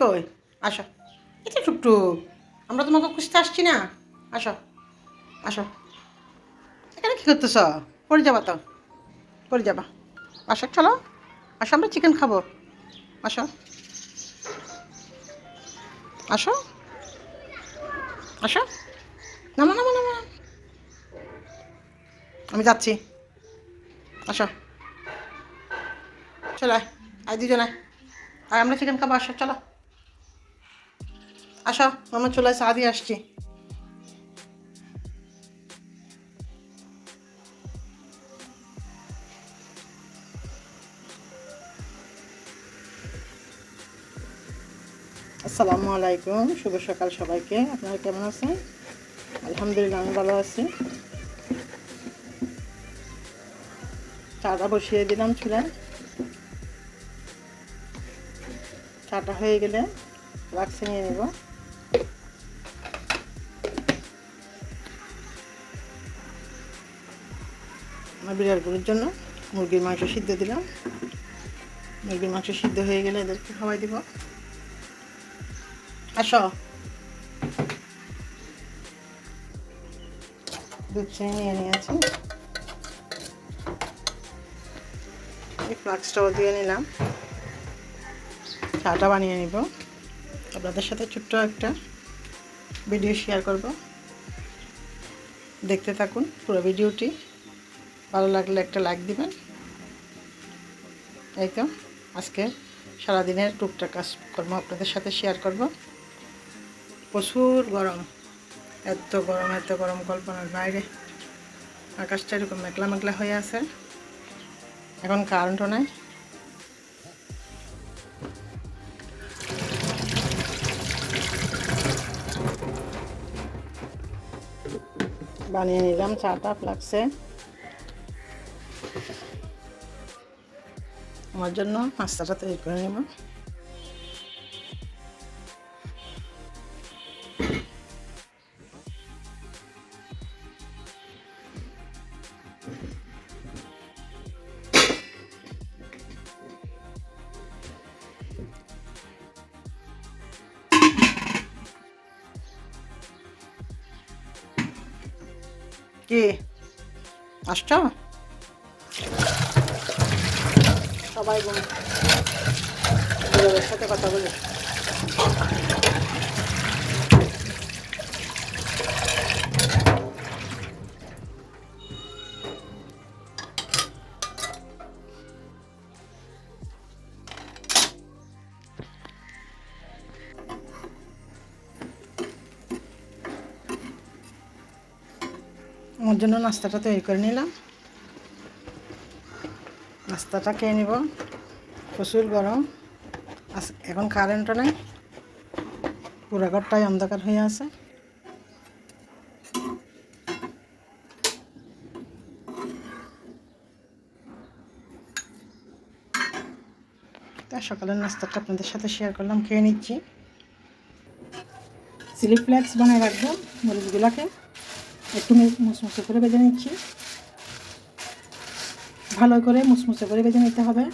কই? আসো। এটা টুকটু আমরা তোমাকে খুঁজতে আসছি না। আসো আসো। এখানে কী করতেছ? পড়ে যাবা তো। পড়ে যাবা। আসো, চলো। আসো, আমরা চিকেন খাব। আসো। আসো। আসো। নামা নামা নামা। আমি যাচ্ছি। আসো। চলো, আয়। দুজনে। আর আমরা চিকেন খাব। আসো, চলো। আসো আমরা চলে আসি আদি আসছি। আসসালামু আলাইকুম, শুভ সকাল সবাইকে। আপনারা কেমন আছেন? আলহামদুলিল্লাহ, আমি ভালো আছি। চাটা বসিয়ে দিলাম চুলায়। চাটা হয়ে গেলে রাখছে নিয়ে নেব। আমার বিড়াল বিড়ালগুলোর জন্য। মুরগির মাংস সিদ্ধ দিলাম। মুরগির মাংস সিদ্ধ হয়ে গেলে এদেরকে খাওয়াই দিব। আসো। দুধ চিনি নিয়ে নিয়েছি। এই ফ্লাক্সটাও দিয়ে নিলাম। চাটা বানিয়ে নিব। আপনাদের সাথে ছোট্ট একটা ভিডিও শেয়ার করব। দেখতে থাকুন পুরো ভিডিওটি। ভালো লাগলে একটা লাইক দিবেন। এই তো, আজকে সারাদিনের টুকটাক কাজকর্ম আপনাদের সাথে শেয়ার করব। প্রচুর গরম, এত গরম এত গরম কল্পনার বাইরে। আকাশটা এরকম মেঘলা মেঘলা হয়ে আছে। এখন কারেন্টও নাই। বানিয়ে নিলাম চাটা ফ্লাক্সে আমার জন্য নাস্তাটা তৈরি করে নেব। কি? আসছ? সবাই বলুন সাথে কথা বলি। আমার জন্য নাস্তাটা তৈরি করে নিলাম। নাস্তাটা খেয়ে নিব। প্রচুর গরম। এখন কারেন্টও নেই। পুরো ঘরটাই অন্ধকার হয়ে আছে। তা সকালের নাস্তাটা আপনাদের সাথে শেয়ার করলাম, খেয়ে নিচ্ছি। চিলি ফ্লেক্স বানিয়ে রাখব, মরিচগুলোকে। একটু মে- মুচমুচে করে ভেজে নিচ্ছি। ভালো করে মুচমুচে করে ভেজে নিতে হবে।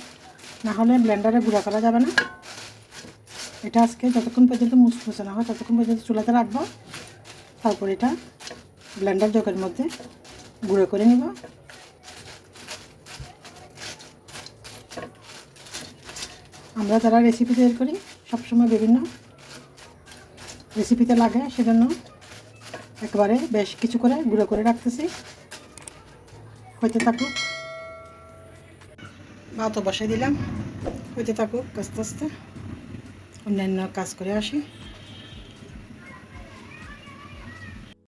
না হলে ব্লেন্ডারে গুঁড়া করা যাবে না। এটা আজকে যতক্ষণ পর্যন্ত মুচমুচে না হয় ততক্ষণ পর্যন্ত চুলাতে রাখব। তারপর এটা ব্লেন্ডার জগের মধ্যে গুঁড়ো করে নিব। আমরা যারা রেসিপি তৈরি করি, সবসময় বিভিন্ন রেসিপিতে লাগে, সেজন্য একবারে বেশ কিছু করে গুঁড়ো করে রাখতেছি। হইতে থাকুক। ভাতও বসাই দিলাম। হইতে থাকুক আস্তে আস্তে অন্যান্য কাজ করে আসি।